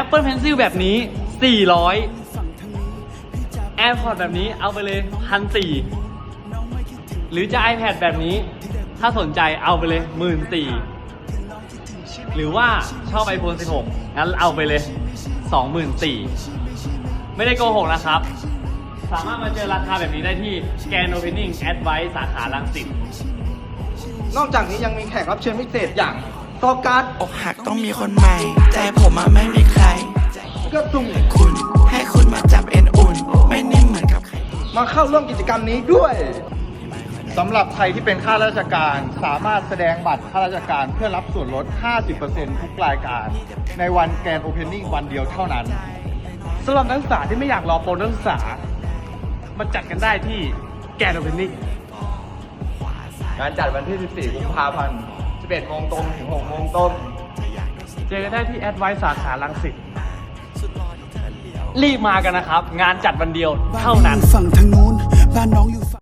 Apple Pencil แบบนี้ 400 AirPods แบบนี้เอาไปเลยพันสี่หรือจะ iPad แบบนี้ ถ้าสนใจเอาไปเลยหมื่นสี่หรือว่าชอบ iPhone 16 งั้นเอาไปเลย 24,000ไม่ได้โกหกนะครับ สามารถมาเจอราคาแบบนี้ได้ที่ Scan Opening Advice สาขาลังสิตนอกจากนี้ยังมีแขกรับเชิญพิเศษอย่าง ตอการ์ดอกหักต้องมีคนใหม่ ใจผมอะไม่มีใครกระตุงคุณ ให้คุณมาจับเอ็นอุ่น ไม่นิ่มเหมือนกับใครมาเข้าร่วมกิจกรรมนี้ด้วยสำหรับใครที่เป็นข้าราชการสามารถแสดงบัตรข้าราชการเพื่อรับส่วนลด 50%ทุกรายการ ในวันแกนโอเพนนิ่งวันเดียวเท่านั้นสำหรับนักศึกษาที่ไม่อยากรอโปรนักศึกษามาจัดกันได้ที่แกนโอเพนนิ่งงานจัดวันที่ 14 กุมภาพันธ์ 11โมงตรงถึง6โมงตรงเจอกันได้ที่แอดไว e สาขาลังสิตรีบมากันนะครับ งานจัดวันเดียวเท่านั้น ฝั่งทางนู้นบ้านน้องอยู่ฝั่ง